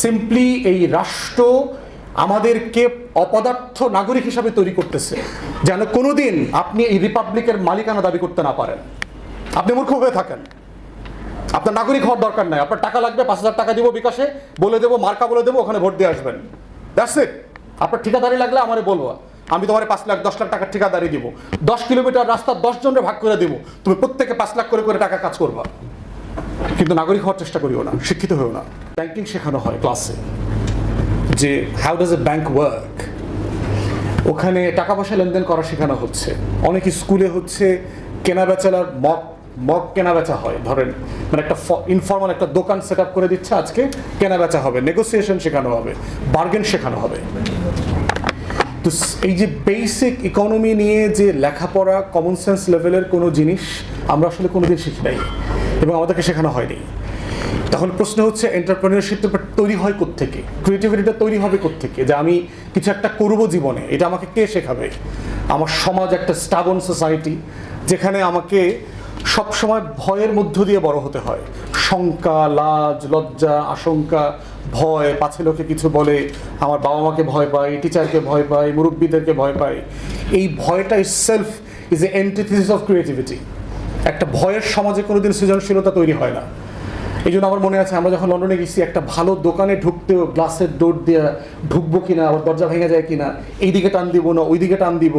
Simply এই রাষ্ট্র আমাদেরকে অপদার্থ নাগরিক হিসাবে তৈরি করতেছে, যেন কোনোদিন আপনি এই রিপাবলিকের মালিকানা দাবি করতে না পারেন। আপনি মূর্খ হয়ে থাকেন। আপনার নাগরিক হওয়ার দরকার নাই। আপনার টাকা লাগবে, পাঁচ হাজার টাকা দিব বিকাশে, বলে দেবো, মার্কা বলে দেবো, ওখানে ভোট দিয়ে আসবেন। দ্যাটস ইট আপনার ঠিকাদারি লাগলে আমারে বলব। আমি তোমার পাঁচ লাখ, দশ লাখ টাকার ঠিকাদারি দিব। দশ কিলোমিটার রাস্তা দশ জনের ভাগ করে দিব। তুমি প্রত্যেকে পাঁচ লাখ করে করে টাকা কাজ করবা। কিন্তু নাগরিক হওয়ার চেষ্টা করিও না, শিক্ষিত হয়েও না। ব্যাংকিং শেখানো হয় ক্লাসে যে how does a bank work ওখানে টাকা পয়সা লেনদেন করা শেখানো হচ্ছে। অনেক স্কুলে হচ্ছে কেনা বেচার মগ মগ কেনা বেচা হয়। ধরেন মানে একটা ইনফর্মাল একটা দোকান সেট আপ করে দিচ্ছে আজকে কেনা বেচা হবে নেগোসিয়েশন শেখানো হবে বার্গেন শেখানো হবে। তো এই যে বেসিক ইকোনমি নিয়ে যে লেখাপড়া কমন সেন্স লেভেলের কোনো জিনিস আমরা আসলে কোনোদিন শিখি নাই। এবং আমাদেরকে শেখানো হয়নি। তখন প্রশ্ন হচ্ছে এন্টারপ্রেনিয়রশিপটা তৈরি হয় কোত্থেকে? ক্রিয়েটিভিটিটা তৈরি হবে কোত্থেকে? যে আমি কিছু একটা করব জীবনে, এটা আমাকে কে শেখাবে? আমার সমাজ একটা স্টাবন সোসাইটি যেখানে আমাকে সবসময় ভয়ের মধ্য দিয়ে বড় হতে হয়। শঙ্কা, লাজ, লজ্জা, আশঙ্কা, ভয়, পাছে লোকে কিছু বলে, আমার বাবা মাকে ভয় পাই টিচারকে ভয় পাই মুরব্বীদেরকে ভয় পাই এই ভয়টা self is a antithesis of creativity একটা ভয়ের সমাজে কোনোদিন সৃজনশীলতা তৈরি হয় না। এই জন্য আমার মনে আছে, আমরা যখন লন্ডনে গেছি, একটা ভালো দোকানে ঢুকতেও গ্লাসের ডোর দিয়ে ঢুকবো কিনা, আবার দরজা ভেঙে যায় কিনা এই দিকে টান দিব না ওই দিকে টান দিব।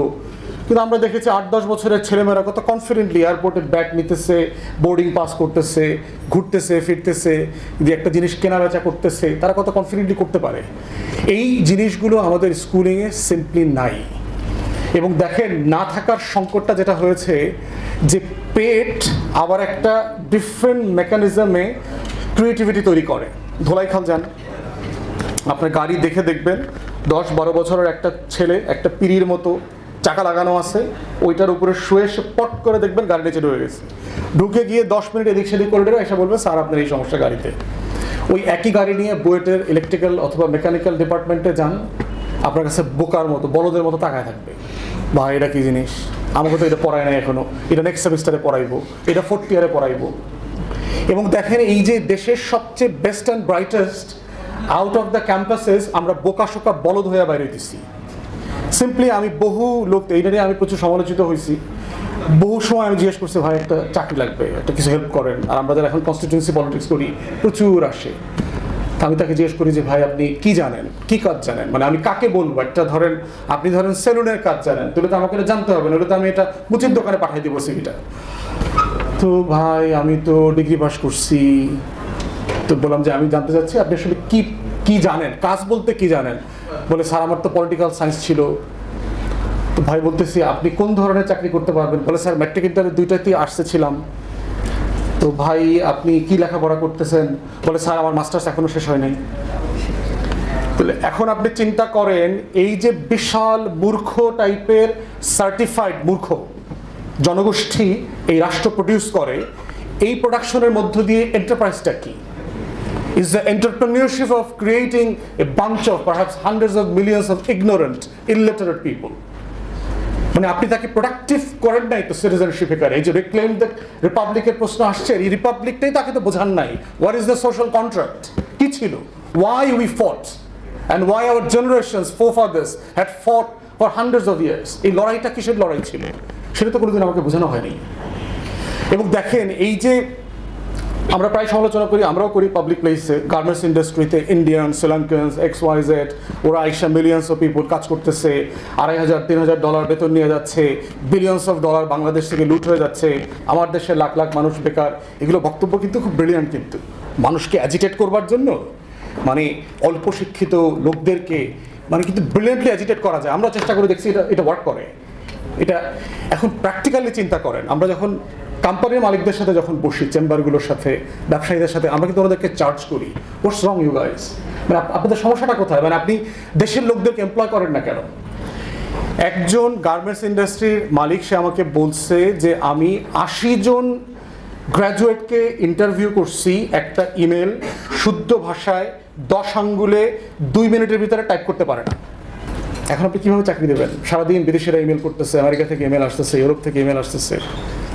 কিন্তু আমরা দেখেছি আট, দশ বছরের ছেলেমেয়েরা কত কনফিডেন্টলি এয়ারপোর্টে ব্যাগ নিতেছে বোর্ডিং পাস করতেছে, ঘুরতেছে, ফিরতেছে যে একটা জিনিস কেনা বেচা করতেছে, তারা কত কনফিডেন্টলি করতে পারে? এই জিনিসগুলো আমাদের স্কুলিংয়ে সিম্পলি নাই। এবং দেখেন, না থাকার সংকটটা যেটা হয়েছে, যে পেট আবার একটা ডিফারেন্ট মেকানিজমে ক্রিয়েটিভিটি তৈরি করে। ধোলাই খাল যান। আপনার গাড়ি দেখে দেখবেন, দশ বারো বছরের একটা ছেলে, একটা পিড়ির মতো চাকা লাগানো আছে, ওইটার উপরে শুয়ে সে পট করে দেখবেন গাড়ি নিচে ঢুকে গেছে। ঢুকে গিয়ে দশ মিনিট এদিক সেদিক করে এসে বলবে, স্যার, আপনার এই সমস্যা গাড়িতে। ওই একই গাড়ি নিয়ে বুয়েটের ইলেকট্রিক্যাল অথবা মেকানিক্যাল ডিপার্টমেন্টে যান, আপনার কাছে বোকার মতো, বলদের মতো তাকায় থাকবে। বা এটা কী জিনিস? আমাকে তো এটা পড়ায় নাই এখনও। এটা নেক্সট সেমিস্টারে পড়াইবো। এটা ফোর্থ ইয়ারে পড়াইবো। এবং দেখেন এই যে দেশের সবচেয়ে best and brightest out of the campuses আমরা বোকাশোকা বলদ হয়ে বাইরে দিছি সিম্পলি আমি বহু লোক, এইটা নিয়ে আমি প্রচুর সমালোচিত হয়েছি বহু সময় আমি জিজ্ঞেস করছি, ভাই, একটা চাকরি লাগবে, একটা কিছু হেল্প করেন। আর আমরা যারা এখন কনস্টিটিউন্সি পলিটিক্স করি, প্রচুর আসে। আমি তাকে জিজ্ঞেস করি যে, ভাই, আপনি কি জানেন? কি কাজ জানেন? মানে আমি কাকে বলব? একটা ধরেন, আপনি ধরেন সেলুনের কাজ জানেন। তো আমাকে জানতে হবে, নাহলে তো আমি এটা মুচির দোকানে পাঠিয়ে দিব সিভিটা। তো ভাই, আমি তো ডিগ্রি পাস করছি। তো বললাম যে, আমি জানতে চাচ্ছি, আপনি আসলে কি কি জানেন? কাজ বলতে কি জানেন? বলে, স্যার, আমার তো পলিটিক্যাল সায়েন্স ছিল। তো ভাই বলতেছি, আপনি কোন ধরনের চাকরি করতে পারবেন? বলে, স্যার, ম্যাট্রিক ইন্টারে দুইটাতেই আসতে ছিলাম তো ভাই আপনি কি লেখাপড়া করতেছেন? বলে স্যার আমার মাস্টার্স এখনও শেষ হয় নাই। তাহলে এখন আপনি চিন্তা করেন এই যে বিশাল মূর্খ টাইপের সার্টিফাইড মূর্খ জনগোষ্ঠী এই রাষ্ট্র প্রডিউস করে এই প্রোডাকশনের মধ্য দিয়ে এন্টারপ্রাইজটা কি? Is the entrepreneurship of creating a bunch of perhaps hundreds of millions of ignorant, illiterate people. মানে আপনি তাকে প্রোডাক্টিভ করেন নাই তো সিটিজেনশিপ এখানে এই যে রিক্লেম দ্য রিপাবলিকের প্রশ্ন আসছে, এই রিপাবলিকটাই তাকে তো বোঝান নাই। What is the social contract কি ছিল? Why we fought and why our generations forefathers had fought for hundreds of years এই লড়াইটা কিসের লড়াই ছিল? সেটা তো কোনোদিন আমাকে বোঝানো হয়নি। এবং দেখেন, এই যে আমরা প্রায় সমালোচনা করি, আমরাও করি পাবলিক প্লেসে গার্মেন্টস ইন্ডাস্ট্রিতে Indian Sri Lankans X Y Z ওরা আইসা মিলিয়ন্স অফ পিপুল কাজ করতেছে, আড়াই হাজার, তিন হাজার ডলার বেতন নিয়ে যাচ্ছে বিলিয়ন্স অফ ডলার বাংলাদেশ থেকে লুট হয়ে যাচ্ছে, আমার দেশে লাখ লাখ মানুষ বেকার। এগুলো বক্তব্য কিন্তু খুব ব্রিলিয়ান্ট কিন্তু। মানুষকে অ্যাজিটেট করবার জন্য মানে অল্প শিক্ষিত লোকদেরকে মানে কিন্তু ব্রিলিয়ান্টলি অ্যাজিটেট করা যায়। আমরা চেষ্টা করে দেখছি এটা এটা ওয়ার্ক করে। এটা এখন প্র্যাকটিক্যালি চিন্তা করেন, আমরা যখন কোম্পানির মালিকদের সাথে যখন বসি, চেম্বারগুলোর সাথে, ব্যবসায়ীদের সাথে, আমরা কিন্তু ওনাদেরকে চার্জ করি। হোয়াটস রং ইউ গাইস মানে আপনাদের সমস্যাটা কোথায়? মানে আপনি দেশের লোকদেরকে এমপ্লয় করেন না কেন? একজন গার্মেন্টস ইন্ডাস্ট্রির মালিক, সে আমাকে বলছে যে, আমি আশি জন গ্র্যাজুয়েটকে ইন্টারভিউ করছি, একটা ইমেল শুদ্ধ ভাষায়, দশ আঙ্গুলে, দুই মিনিটের ভিতরে টাইপ করতে পারে না। এখন আপনি কীভাবে চাকরি দেবেন? সারাদিন বিদেশিরা ইমেল করতেছে, আমেরিকা থেকে ইমেল আসতেছে, ইউরোপ থেকে ইমেল আসতেছে।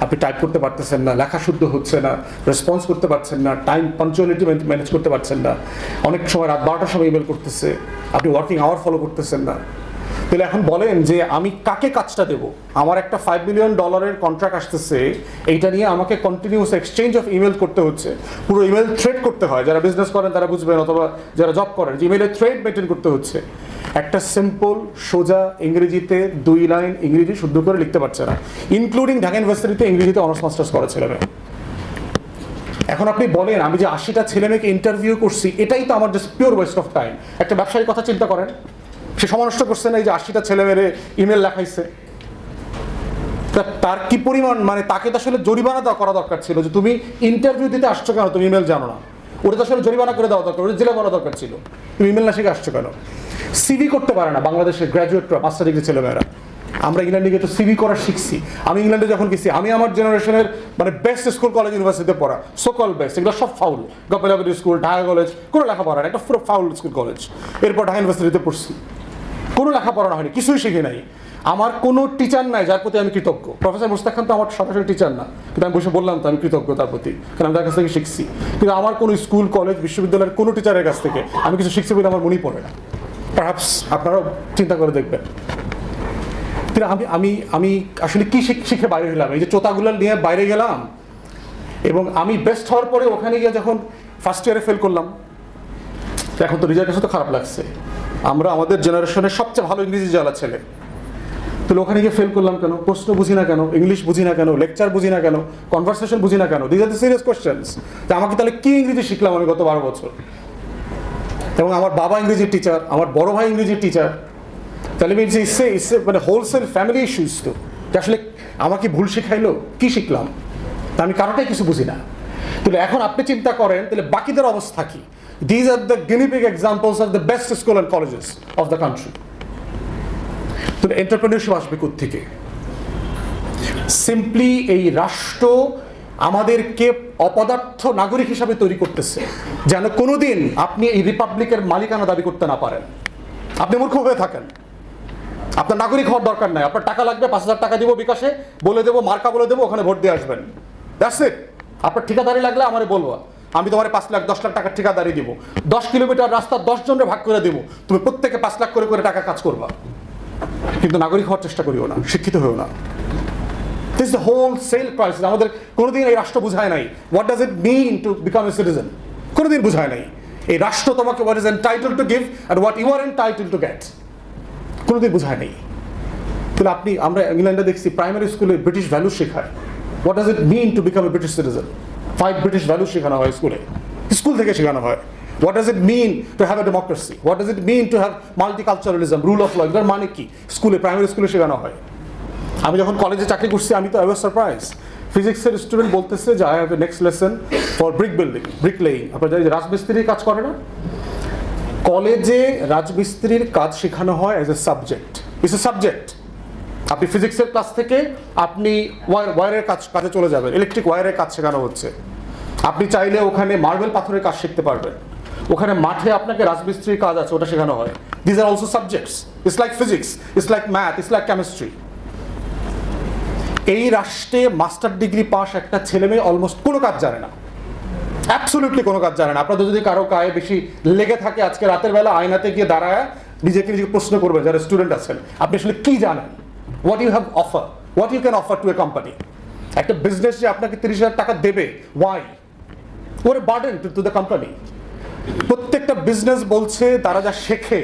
আপনি টাইপ করতে পারতেছেন না, লেখা শুদ্ধ হচ্ছে না রেসপন্স করতে পারছেন না টাইম পাঞ্চুয়ালিটি ম্যানেজ করতে পারছেন না। অনেক সময় রাত বারোটার সময় ইমেল করতেছে, আপনি ওয়ার্কিং আওয়ার ফলো করতেছেন না। তাহলে এখন বলেন যে আমি কাকে কাজটা দেব? আমার একটা ফাইভ মিলিয়ন ডলারের কন্ট্রাক্ট আসতেছে, এইটা নিয়ে আমাকে কন্টিনিউস এক্সচেঞ্জ অফ ইমেল করতে হচ্ছে। পুরো ইমেল থ্রেড করতে হয়। যারা বিজনেস করেন তারা বুঝবেন, অথবা যারা জব করেন, যে ইমেলের থ্রেড মেনটেন করতে হচ্ছে। একটা সিম্পল সোজা ইংরেজিতে দুই লাইন ইংরেজি শুদ্ধ করে লিখতে পারছে না। ইনক্লুডিং ঢাকা ইউনিভার্সিটিতে ইংরেজিতে অনার্স মাস্টার্স করা ছেলে মেয়ে। এখন আপনি বলেন, আমি যে আশিটা ছেলে মেয়েকে ইন্টারভিউ করছি, এটাই তো আমার just pure waste of time একটা ব্যবসায়ীর কথা চিন্তা করেন, সে সমানষ্ট করছে না এই যে আশিটা ছেলে মেয়েরে ইমেল লেখাইছে। তা তার কি পরিমাণ মানে তাকে তো আসলে জরিমানা করা দরকার ছিল যে তুমি ইন্টারভিউ দিতে আসছো কেন? তুমি ইমেল জানো না। ওটা তো আসলে জরিমানা করে দেওয়া দরকার ওটা জেলে বলা দরকার ছিল। তুমি ইমেল না শিখে আসছো কেন? সিভি করতে পারে না বাংলাদেশের গ্র্যাজুয়েটরা মাস্টার ডিগ্রি ছেলেমেয়েরা। আমরা ইংল্যান্ডে গিয়ে তো সিভি করা শিখছি। আমি ইংল্যান্ডে যখন গেছি, আমি আমার জেনারেশনের মানে বেস্ট স্কুল কলেজ ইউনিভার্সিটিতে পড়া সকল বেস্ট এগুলো সব ফাউল গপ্পেলাগুড়ি স্কুল ঢাকা কলেজ কোনো লেখাপড়া না একটা পুরো ফাউল স্কুল কলেজ এরপর ঢাকা ইউনিভার্সিটিতে পড়ছি। কোনো লেখাপড়া হয়নি, কিছুই শিখি নাই। আমার কোনো টিচার নাই যার প্রতি আমি কৃতজ্ঞ। প্রফেসর মুস্তাক খান তো আমার সরাসরি টিচার না। কিন্তু আমি বসে বললাম তো আমি কৃতজ্ঞ তার প্রতি। কারণ আমি তার কাছ থেকে শিখছি। কিন্তু আমার কোনো স্কুল কলেজ বিশ্ববিদ্যালয়ের কোনো টিচারের কাছ থেকে আমি কিছু শিখছি বলে আমার মনেই পড়ে না। পারহাপস আপনারাও চিন্তা করে দেখবেন। কিন্তু আমি আমি আমি আসলে কি শিখ- বাইরে গেলাম এই যে চোতাগুলো নিয়ে বাইরে গেলাম এবং আমি বেস্ট হওয়ার পরে ওখানে গিয়ে যখন ফার্স্ট ইয়ারে ফেল করলাম, এখন তো রেজাল্ট কাছে তো খারাপ লাগছে। আমরা আমাদের জেনারেশনের সবচেয়ে ভালো ইংরেজি জানা ছেলে। তাহলে ওখানে গিয়ে ফেল করলাম কেন? প্রশ্ন বুঝি না কেন? ইংলিশ বুঝি না কেন? লেকচার বুঝি না কেন? কনভারসেশন বুঝি না কেন? These are the serious questions যে আমাকে তাহলে কি ইংরেজি শিখলাম আমি গত বারো বছর? এবং আমার বাবা ইংরেজির টিচার আমার বড় ভাই ইংরেজির টিচার তাহলে মিনস ইসে ইসে মানে হোলসেল ফ্যামিলি ইস্যুস তো। আসলে আমাকে ভুল শেখাইলো, কি শিখলাম? তা আমি কারোটাই কিছু বুঝি না। তাহলে এখন আপনি চিন্তা করেন, তাহলে বাকিদের অবস্থা কি? These are the guinea pig examples of the best school and colleges of the country তাহলে এন্টারপ্রেনিয়রশিপ আসবে থেকে সিম্পলি এই রাষ্ট্র আমাদেরকে অপদার্থ নাগরিক হিসাবে তৈরি করতেছে, যেন কোনোদিন আপনি এই রিপাবলিকের মালিকানা দাবি করতে না পারেন। আপনি মূর্খ হয়ে থাকেন। আপনার নাগরিক হওয়ার দরকার নাই। আপনার টাকা লাগবে, পাঁচ হাজার টাকা দিব বিকাশে, বলে দেবো, মার্কা বলে দেবো, ওখানে ভোট দিয়ে আসবেন। দ্যাটস ইট আপনার ঠিকাদারি লাগলে আমার বলব, আমি তোমার পাঁচ লাখ, দশ লাখ টাকার ঠিকাদারি দিব। দশ কিলোমিটার রাস্তা দশ জনের ভাগ করে দেবো। তুমি প্রত্যেকে পাঁচ লাখ করে করে টাকা কাজ করবা। কিন্তু নাগরিক হওয়ার চেষ্টা করিও না, শিক্ষিত হয়েও না। This the whole sell crisis আমাদের কোনোদিন এই রাষ্ট্র বুঝায় নাই। What does it mean to become a citizen কোনোদিন বুঝায় নাই। এই রাষ্ট্র তোমাকে what is entitle to give and what you are entitle to get কোনোদিন বোঝায় নেই। তাহলে আপনি, আমরা ইংল্যান্ডে দেখছি প্রাইমারি স্কুলে ব্রিটিশ ভ্যালু শেখায়। What does it mean to become a British citizen five British value শেখানো হয় স্কুলে স্কুল থেকে শেখানো হয়। What does it mean to have a democracy what does it mean to have multiculturalism rule of law এটার মানে কি? স্কুলে প্রাইমারি স্কুলে শেখানো হয়। আমি যখন কলেজে চাকরি করছি, আমি তো আই ওয়াজ সারপ্রাইজ ফিজিক্সের স্টুডেন্ট বলতেছে যে I have a next lesson for brick building brick laying আপনার জানি রাজমিস্ত্রির কাজ করে না? কলেজে রাজমিস্ত্রির কাজ শেখানো হয় as a subject it's a subject আপনি ফিজিক্সের ক্লাস থেকে আপনি ওয়ার ওয়ারের কাজ, কাজে চলে যাবেন। ইলেকট্রিক ওয়ারের কাজ শেখানো হচ্ছে। আপনি চাইলে ওখানে মার্বেল পাথরের কাজ শিখতে পারবেন। ওখানে মাঠে আপনাকে রাজমিস্ত্রির কাজ আছে, ওটা শেখানো হয়। These are also subjects it's like physics it's like math it's like chemistry এই রাষ্ট্রে মাস্টার ডিগ্রি পাস একটা ছেলে মেয়ে অলমোস্ট কোনো কাজ জানে না। অ্যাবসলিউটলি কোনো কাজ জানে না। আপনাদের যদি কারও গায়ে বেশি লেগে থাকে আজকে রাতের বেলা, আয়নাতে গিয়ে দাঁড়ায়, নিজেকে নিজেকে প্রশ্ন করবে, যারা স্টুডেন্ট আছেন, আপনি আসলে কি জানেন? What you have offer what you can offer to a company একটা বিজনেস যে আপনাকে তিরিশ হাজার টাকা দেবে why or burden to the company প্রত্যেকটা বিজনেস বলছে, তারা যা শেখে,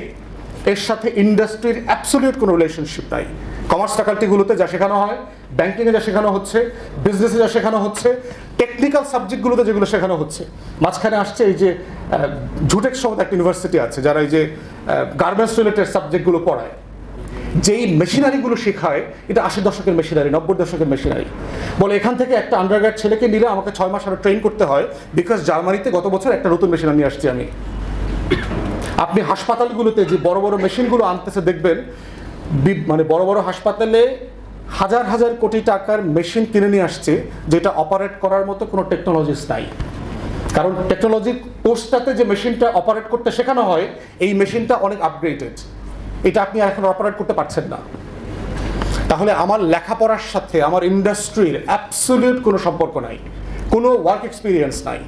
এর সাথে ইন্ডাস্ট্রির অ্যাবসোলিউট কোনো রিলেশনশিপ নাই। কমার্স ফ্যাকাল্টিগুলোতে যা শেখানো হয় ব্যাংকিংয়ে যা শেখানো হচ্ছে বিজনেসে যা শেখানো হচ্ছে টেকনিক্যাল সাবজেক্টগুলোতে যেগুলো শেখানো হচ্ছে। মাঝখানে আসছে এই যে ঝুটেক সময় একটা ইউনিভার্সিটি আছে, যারা এই যে গার্মেন্টস রিলেটেড সাবজেক্টগুলো পড়ায়। যেই মেশিনারিগুলো শেখায়, এটা আশি দশকের মেশিনারি, নব্বই দশকের মেশিনারি। বলে এখান থেকে একটা আন্ডারগ্রাড ছেলেকে নিলে আমাকে ছয় মাস আরও ট্রেন করতে হয় বিকজ জার্মানিতে গত বছর একটা নতুন মেশিনারি নিয়ে আসছি আমি। আপনি হাসপাতালগুলোতে যে বড় বড় মেশিনগুলো আনতেছে দেখবেন মানে বড় বড় হাসপাতালে হাজার হাজার কোটি টাকার মেশিন কিনে নিয়ে আসছে, যেটা অপারেট করার মতো কোনো টেকনোলজিস নাই। কারণ টেকনোলজি কোর্সটাতে যে মেশিনটা অপারেট করতে শেখানো হয়, এই মেশিনটা অনেক আপগ্রেডেড এটা আপনি এখন অপারেট করতে পারছেন না। তাহলে আমার লেখাপড়ার সাথে, আমার ইন্ডাস্ট্রির অ্যাবসলিউট কোনো সম্পর্ক নাই, কোনো ওয়ার্ক এক্সপিরিয়েন্স নাই।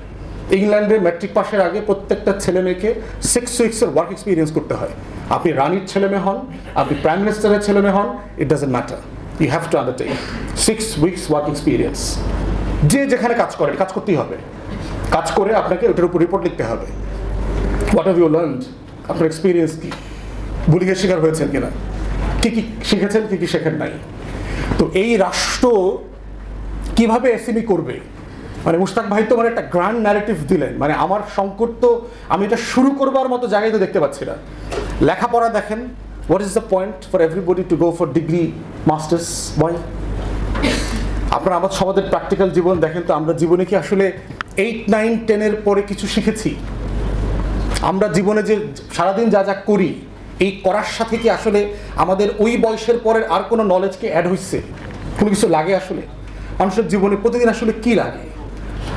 ইংল্যান্ডে ম্যাট্রিক পাসের আগে প্রত্যেকটা ছেলে মেয়েকে সিক্স উইক্সের ওয়ার্ক এক্সপিরিয়েন্স করতে হয়। আপনি রানীর ছেলে মেয়ে হন, আপনি প্রাইম মিনিস্টারের ছেলে মেয়ে হন it doesn't matter you have to undertake six weeks work experience যে যেখানে কাজ করেন, কাজ করতেই হবে। কাজ করে আপনাকে ওটার উপর রিপোর্ট লিখতে হবে। হোয়াট হ্যাভ ইউ লার্ন আপনার এক্সপিরিয়েন্স কি? বুলিংয়ের শিকার হয়েছেন কিনা? কী কী শিখেছেন, কী কী শেখেন নাই? তো এই রাষ্ট্র কীভাবে এসিমি করবে? মানে মুস্তাক ভাই তো মানে একটা গ্র্যান্ড ন্যারেটিভ দিলেন। মানে আমার সংকট তো আমি এটা শুরু করবার মতো জায়গায় তো দেখতে পাচ্ছি না। লেখাপড়া দেখেন what is the point for everybody to go for degree masters why আপনারা আমার সমাজের প্র্যাকটিক্যাল জীবন দেখেন তো আমরা জীবনে কি আসলে এইট নাইন টেনের পরে কিছু শিখেছি? আমরা জীবনে যে সারাদিন যা যা করি এই করার সাথে কি আসলে আমাদের ওই বয়সের পরের আর কোনো নলেজকে অ্যাড হচ্ছে কোনো কিছু লাগে আসলে? মানুষের জীবনে প্রতিদিন আসলে কি লাগে?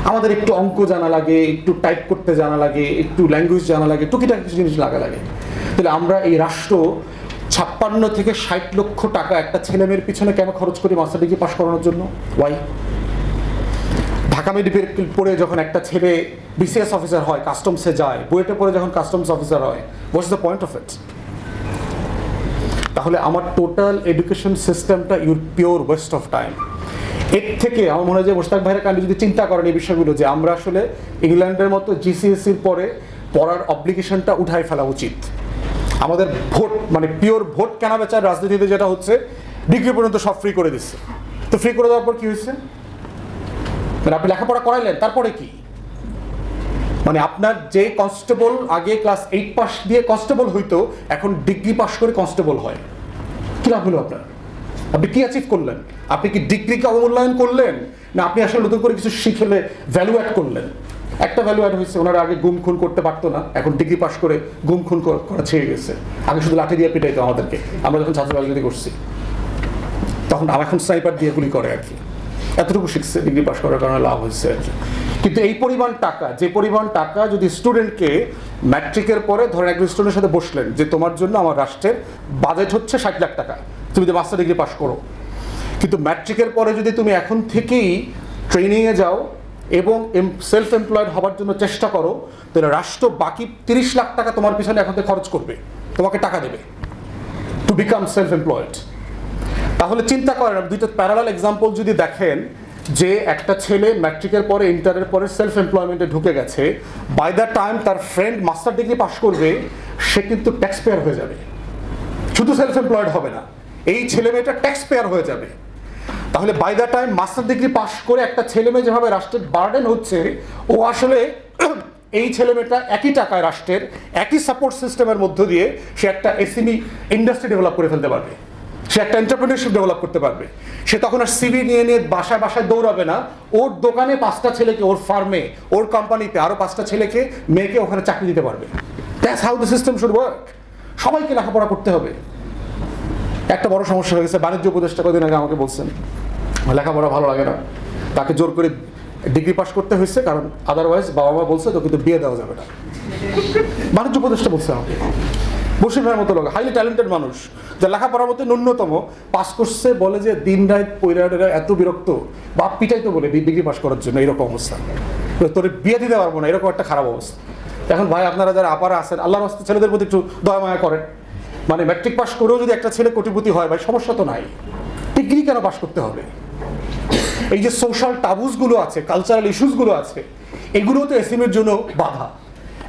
আমাদের একটু অঙ্ক জানা লাগে, একটু টাইপ করতে জানা লাগে, একটু ল্যাঙ্গুয়েজ জানা লাগে, টুকিটাকি কিছু জিনিস লাগা লাগে। তাহলে আমরা এই রাষ্ট্র ছাপ্পান্ন থেকে ষাট লক্ষ টাকা একটা ছেলে মেয়ের পিছনে কেন খরচ করি মাস্টার ডিগ্রি পাশ করানোর জন্য? ওয়াই ঢাকা মেডিকেল পড়ে যখন একটা ছেলে বিসিএস অফিসার হয় কাস্টমসে যায়, বুয়েটে পড়ে যখন কাস্টমস অফিসার হয় what's the point of it তাহলে আমার টোটাল এডুকেশন সিস্টেমটা your pure waste of time এর থেকে আমার মনে হয় যে মোস্তাক ভাইয়ের কাণ্ডে যদি চিন্তা করেন এই বিষয়গুলো যে আমরা আসলে ইংল্যান্ডের মতো জিসিএসির পরে পড়ার অব্লিগেশনটা উঠায় ফেলা উচিত। আমাদের ভোট মানে পিওর ভোট কেনা বেচার রাজনীতিতে যেটা হচ্ছে ডিগ্রি পর্যন্ত সব ফ্রি করে দিচ্ছে। তো ফ্রি করে দেওয়ার পর কি হয়েছে? মানে আপনি লেখাপড়া করাইলেন, তারপরে কি? মানে আপনার যে কনস্টেবল আগে ক্লাস এইট পাস দিয়ে কনস্টেবল হইতো, এখন ডিগ্রি পাস করে কনস্টেবল হয়। কি লাভ হলো আপনার? আপনি কি অ্যাচিভ করলেন? আপনি কি ডিগ্রিকে অবমূল্যায়ন করলেন? না, আপনি আসলে নতুন করে কিছু শিখলে ভ্যালু অ্যাড করলেন? একটা ভ্যালু অ্যাড হয়েছে, ওনারা আগে গুম খুন করতে পারতো না, এখন ডিগ্রি পাস করে গুম খুন করা ছেড়ে গেছে। আগে শুধু লাঠি দিয়ে পিটাইতো আমাদেরকে। আমরা যখন ছাত্র রাজনীতি করছি, তখন আর এখন স্নাইপার দিয়ে গুলি করে আর কি। এতটুকু শিখছে ডিগ্রি পাস করার কারণে লাভ হয়েছে আর কি। কিন্তু এই পরিমাণ টাকা, যে পরিমাণ টাকা যদি স্টুডেন্টকে ম্যাট্রিকের পরে ধরেন একজন স্টুডেন্টের সাথে বসলেন যে তোমার জন্য আমার রাষ্ট্রের বাজেট হচ্ছে ষাট লাখ টাকা, তুমি যে মাস্টার ডিগ্রি পাস করো। কিন্তু ম্যাট্রিকের পরে যদি তুমি এখন থেকেই ট্রেনিংয়ে যাও এবং সেলফ এমপ্লয়েড হওয়ার জন্য চেষ্টা করো, তাহলে রাষ্ট্র বাকি তিরিশ লাখ টাকা তোমার পিছনে এখন থেকে খরচ করবে, তোমাকে টাকা দেবে টু বিকাম সেলফ এমপ্লয়েড তাহলে চিন্তা করেন, দুইটা প্যারালাল এক্সাম্পল যদি দেখেন যে একটা ছেলে ম্যাট্রিকের পরে ইন্টারের পরে সেলফ এমপ্লয়মেন্টে ঢুকে গেছে বাই দ্য টাইম তার ফ্রেন্ড মাস্টার ডিগ্রি পাশ করবে, সে কিন্তু ট্যাক্স পেয়ার হয়ে যাবে। শুধু সেলফ এমপ্লয়েড হবে না, এই ছেলে মেয়েটা ট্যাক্স পেয়ার হয়ে যাবে। তাহলে by the time master degree পাশ করে একটা ছেলে মেয়ে যেভাবে রাষ্ট্রের বার্ডেন হচ্ছে, ও আসলে এই ছেলে মেয়েটা একই টাকায় রাষ্ট্রের, একই সাপোর্ট সিস্টেমের মধ্য দিয়ে সে একটা এসিমি ইন্ডাস্ট্রি ডেভেলপ করে ফেলতে পারবে। সে একটা এন্টারপ্রিনারশিপ ডেভেলপ করতে পারবে। সে তখন আর সিভি নিয়ে নিয়ে বাসায় বাসায় দৌড়াবে না। ওর দোকানে পাঁচটা ছেলেকে, ওর ফার্মে, ওর কোম্পানিতে আরও পাঁচটা ছেলেকে, মেয়েকে ওখানে চাকরি দিতে পারবে। That's how the system should work সবাইকে লেখাপড়া করতে হবে। একটা বড় সমস্যা হয়ে গেছে। বাণিজ্য উপদেষ্টা কদিন আগে আমাকে বলছেন, লেখাপড়া ভালো লাগে না। তাকে জোর করে ডিগ্রি পাস করতে হয়েছে, কারণ আদারওয়াইজ বাবা মা বলছে তো কিন্তু বিয়ে দেওয়া যাবে না। বাণিজ্য উপদেষ্টা বলছে আমাকে। বসির মতো লোক হাইলি ট্যালেন্টেড মানুষ যা লেখাপড়ার মধ্যে ন্যূনতম, পাস করছে বলে যে দিন রাত পৈরাটেরা এত বিরক্ত, বাপ পিটাই তো বলে ডিগ্রি পাস করার জন্য, এরকম অবস্থা। তোর বিয়ে দিতে পারব না, এরকম একটা খারাপ অবস্থা। এখন ভাই, আপনারা যারা আপারা আছেন, আল্লাহর হস্তে ছেলেদের প্রতি একটু দয়া মায়া করেন। মানে ম্যাট্রিক পাস করেও যদি একটা ছেলে কোটিপতি হয়, ভাই, সমস্যা তো নাই। ডিগ্রি কেন পাস করতে হবে? এই যে সোশ্যাল টাবুসগুলো আছে কালচারাল ইস্যুসগুলো আছে এগুলো তো এসিমের জন্য বাধা।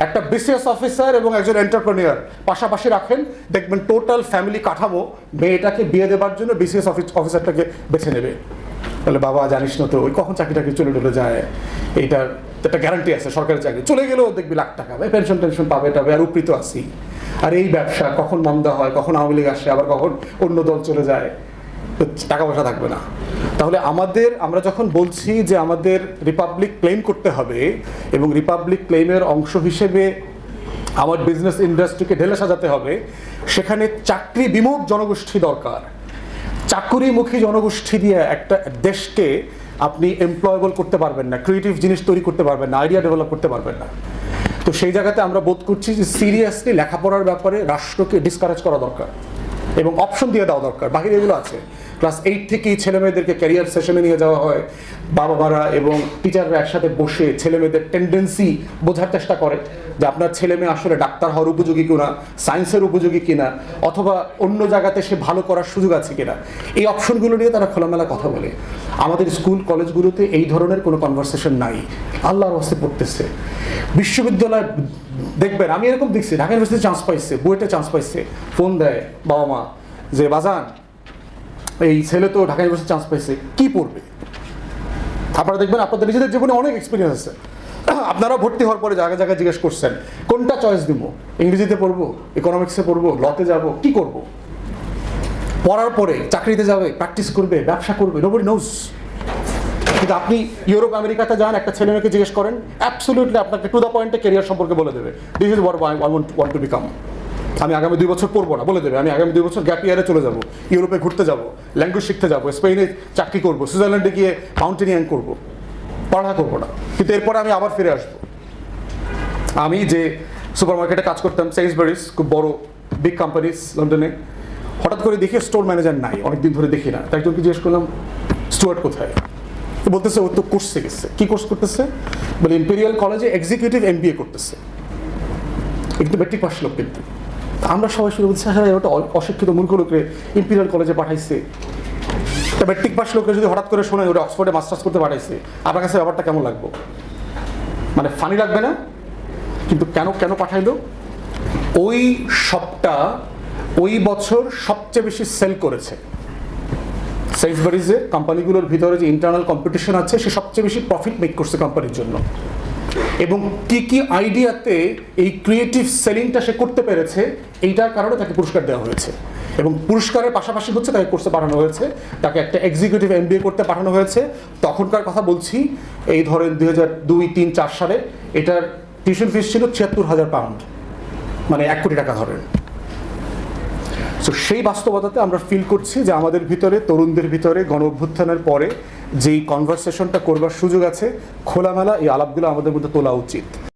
একটা বিসিএস অফিসার এবং একজন এন্টারপ্রেনিয়ার পাশাপাশি রাখেন, দেখবেন টোটাল ফ্যামিলি কাঠামো, মেয়েটাকে বিয়ে দেবার জন্য বিসিএস অফিস অফিসারটাকে বেছে নেবে। তাহলে বাবা, জানিস না তো, ওই কখন চাকরি টাকরি চলে চলে যায়? এইটার একটা গ্যারান্টি আছে, সরকারি চাকরি। চলে গেলেও দেখবি লাখ টাকা। ভাই পেনশন টেনশন পাবে টাবে আর উপৃত আসি আর এই ব্যবসা কখন মন্দা হয়, কখন আওয়ামী লীগ আসে, আবার কখন অন্য দল চলে যায়? টাকা পয়সা থাকবে না। তাহলে আমাদের, আমরা যখন বলছি যে আমাদের রিপাবলিক ক্লেম করতে হবে এবং রিপাবলিক ক্লেমের অংশ হিসেবে আমার বিজনেস ইন্ডাস্ট্রিকে ঢেলে সাজাতে হবে, সেখানে চাকরি বিমুখ জনগোষ্ঠী দরকার। চাকুরিমুখী জনগোষ্ঠী দিয়ে একটা দেশকে আপনি এমপ্লয়েবল করতে পারবেন না ক্রিয়েটিভ জিনিস তৈরি করতে পারবেন না আইডিয়া ডেভেলপ করতে পারবেন না। তো সেই জায়গাতে আমরা বোধ করছি যে সিরিয়াসলি লেখাপড়ার ব্যাপারে রাষ্ট্রকে ডিসকারেজ করা দরকার। এবং অপশন দিয়ে দেওয়া দরকার। বাকি এগুলো আছে। ক্লাস এইট থেকেই ছেলে মেয়েদেরকে ক্যারিয়ার সেশনে নিয়ে যাওয়া হয়। বাবা মারা এবং টিচাররা একসাথে বসে ছেলে মেয়েদের টেন্ডেন্সি বোঝার চেষ্টা করে যে আপনার ছেলে মেয়ে আসলে ডাক্তার হওয়ার উপযোগী কিনা, সায়েন্সের উপযোগী কিনা, অথবা অন্য জায়গাতে সে ভালো করার সুযোগ আছে কিনা। এই অপশনগুলো নিয়ে তারা খোলামেলা কথা বলে। আমাদের স্কুল, কলেজগুলোতে এই ধরনের কোনো কনভারসেশন নাই। আল্লাহর হস্তে পড়তেছে। বিশ্ববিদ্যালয় দেখবেন, আমি এরকম দেখছি, ঢাকা ইউনিভার্সিটি চান্স পাইছে, বুয়েটে চান্স পাইছে। ফোন দেয় বাবা মা যে, বাজান এই ছেলে তো ঢাকা ইউনিভার্সিটি চান্স পাইছে। কি পড়বে? আপনারা দেখবেন আপনাদের নিজেদের জীবনে অনেক এক্সপিরিয়েন্স আছে। আপনারা ভর্তি হওয়ার পরে জায়গায় জায়গায় জিজ্ঞেস করছেন, কোনটা চয়েস দিব? ইংরেজিতে পড়ব ইকোনমিক্সে পড়ব লতে যাব, কি করব? পড়ার পরে চাকরিতে যাবে প্র্যাকটিস করবে, ব্যবসা করবে নোবডি নোজ কিন্তু আপনি ইউরোপ, আমেরিকাতে যান, একটা ছেলে মেয়েকে জিজ্ঞেস করেন অ্যাবসলিউটলি আপনাকে টু দ্য পয়েন্টে কেরিয়ার সম্পর্কে বলে দেবে। This is what I want want to become আমি আগামী দুই বছর পড়ব না, বলে দেবে। আমি আগামী দুই বছর গ্যাপ ইয়ারে চলে যাব, ইউরোপে ঘুরতে যাব ল্যাঙ্গুয়েজ শিখতে যাব স্পেনে চাকরি করব সুইজারল্যান্ডে গিয়ে মাউন্টেনিয়াং করব পড়া করব না। কিন্তু এরপরে আমি আবার ফিরে আসব। আমি যে সুপার মার্কেটে কাজ করতাম সেইন্সবারিজ খুব বড় বিগ কোম্পানিজ লন্ডনে হঠাৎ করে দেখি স্টোর ম্যানেজার নাই, অনেকদিন ধরে দেখি না। তাই একজনকে জিজ্ঞেস করলাম স্টুয়ার্ট কোথায়? তো বলতেছে, ও তো কোর্সে গেছে। কি কোর্স করতেছে? বলে ইম্পেরিয়াল কলেজে এক্সিকিউটিভ এম করতেছে। একটু মেট্রিক পাস লোক কিন্তু। আমরা সবাই শুনে বলছি হ্যাঁ ওটা অশিক্ষিত মূর্খ লোকরে ইম্পেরিয়াল কলেজে পাঠাইছে। তা মেট্রিক পাস লোকরে যদি হঠাৎ করে শোনে, ওটা অক্সফোর্ডে মাস্টার্স করতে পাঠাইছে, আপনার কাছে ব্যাপারটা কেমন লাগবে? মানে ফানি লাগবে না? কিন্তু কেন কেন পাঠাইলো? ওই শপটা ওই বছর সবচেয়ে বেশি সেল করেছে। সেলসবারিজে কোম্পানিগুলোর ভিতরে যে ইন্টারনাল কম্পিটিশন আছে, সে সবচেয়ে বেশি প্রফিট মেক করছে কোম্পানির জন্য। এবং কি কি আইডিয়াতে এই ক্রিয়েটিভ সেলিংটা সে করতে পেরেছে, এইটার কারণে তাকে পুরস্কার দেওয়া হয়েছে। এবং পুরস্কারের পাশাপাশি হচ্ছে তাকে কোর্সে পাঠানো হয়েছে। তাকে একটা এক্সিকিউটিভ এম করতে পাঠানো হয়েছে। তখনকার কথা বলছি, এই ধরেন দুই হাজার দুই, তিন, চার সালে, এটার টিউশন ফিস ছিল ছিয়াত্তর হাজার পাউন্ড মানে এক কোটি টাকা ধরেন। তো সেই বাস্তবতাতে আমরা ফিল করছি যে আমাদের ভিতরে, তরুণদের ভিতরে গণ অভ্যুত্থানের পরে যেই কনভারসেশনটা করবার সুযোগ আছে খোলামেলা এই আলাপগুলো আমাদের মধ্যে তোলা উচিত।